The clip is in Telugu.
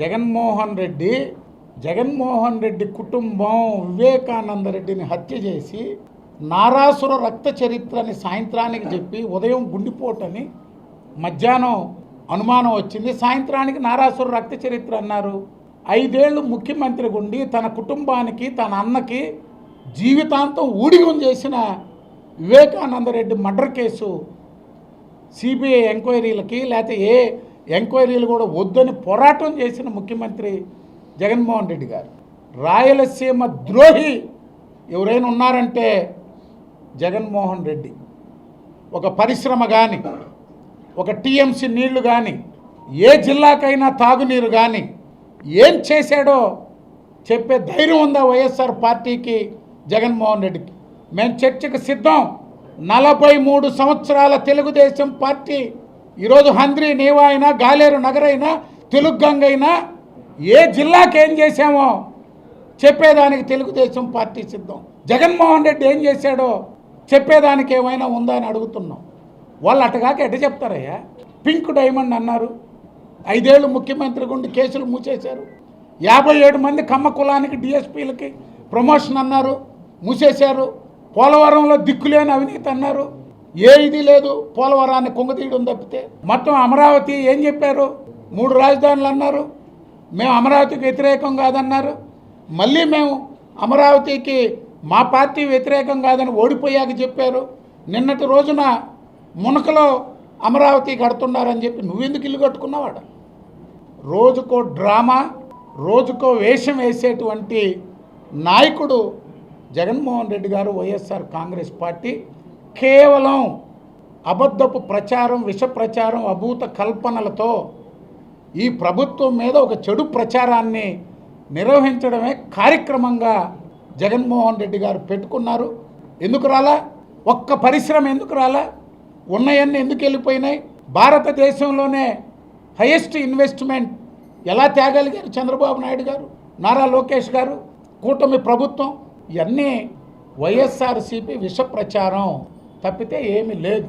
జగన్మోహన్ రెడ్డి జగన్మోహన్ రెడ్డి కుటుంబం వివేకానంద రెడ్డిని హత్య చేసి నారాసుర రక్త చరిత్రని సాయంత్రానికి చెప్పి ఉదయం గుండిపోటని మధ్యాహ్నం అనుమానం వచ్చింది. సాయంత్రానికి నారాసుర రక్త చరిత్ర అన్నారు. ఐదేళ్ళు ముఖ్యమంత్రి ఉండి తన కుటుంబానికి తన అన్నకి జీవితాంతం ఊడిగం చేసిన Vivekananda Reddy murder case CBI ఎంక్వైరీలకి లేకపోతే ఏ ఎంక్వైరీలు కూడా వద్దని పోరాటం చేసిన ముఖ్యమంత్రి జగన్మోహన్ రెడ్డి గారు. రాయలసీమ ద్రోహి ఎవరైనా ఉన్నారంటే జగన్మోహన్ రెడ్డి. ఒక పరిశ్రమ కానీ ఒక టీఎంసీ నీళ్ళు కానీ ఏ జిల్లాకైనా తాగునీరు కానీ ఏం చేశాడో చెప్పే ధైర్యం ఉందా వైఎస్ఆర్ పార్టీకి జగన్మోహన్ రెడ్డికి? మేము చర్చకు సిద్ధం. నలభై మూడు సంవత్సరాల తెలుగుదేశం పార్టీ ఈరోజు హంద్రి నీవా అయినా గాలేరు నగరైనా అయినా తెలుగు గంగ అయినా ఏ జిల్లాకి ఏం చేశామో చెప్పేదానికి తెలుగుదేశం పార్టీ సిద్ధం. జగన్మోహన్ రెడ్డి ఏం చేశాడో చెప్పేదానికి ఏమైనా ఉందా అని అడుగుతున్నాం. వాళ్ళు అటుగాక ఎట చెప్తారయ్యా? పింక్ డైమండ్ అన్నారు. ఐదేళ్ళు ముఖ్యమంత్రి గుండి కేసులు మూసేశారు. యాభై ఏడు మంది కమ్మ కులానికి డిఎస్పీలకి ప్రమోషన్ అన్నారు. మూసేశారు. పోలవరంలో దిక్కులేని అవినీతి అన్నారు. ఏ ఇది లేదు పోలవరాన్ని కుంగతీయడం తప్పితే. మొత్తం అమరావతి ఏం చెప్పారు? మూడు రాజధానులు అన్నారు. మేము అమరావతికి వ్యతిరేకం కాదన్నారు. మళ్ళీ మేము అమరావతికి మా పార్టీ వ్యతిరేకం కాదని ఓడిపోయాక చెప్పారు. నిన్నటి రోజున మునకలో అమరావతి కడుతున్నారని చెప్పి నువ్వెందుకు ఇల్లు కట్టుకున్నావాడ రోజుకో డ్రామా రోజుకో వేషం వేసేటువంటి నాయకుడు జగన్మోహన్ రెడ్డి గారు వైఎస్ఆర్ కాంగ్రెస్ పార్టీ కేవలం అబద్ధపు ప్రచారం విష ప్రచారం అభూత కల్పనలతో ఈ ప్రభుత్వం మీద ఒక చెడు ప్రచారాన్ని నిర్వహించడమే కార్యక్రమంగా జగన్మోహన్ రెడ్డి గారు పెట్టుకున్నారు. ఎందుకు రాలా? ఒక్క పరిశ్రమ ఎందుకు రాలా? ఉన్నాయన్నీ ఎందుకు వెళ్ళిపోయినాయి? భారతదేశంలోనే హైయెస్ట్ ఇన్వెస్ట్మెంట్ ఎలా తేగలిగారు చంద్రబాబు నాయుడు గారు నారా లోకేష్ గారు? కూటమి ప్రభుత్వం ఇవన్నీ వైఎస్ఆర్సీపీ విష ప్రచారం తప్పితే ఏమీ లేదు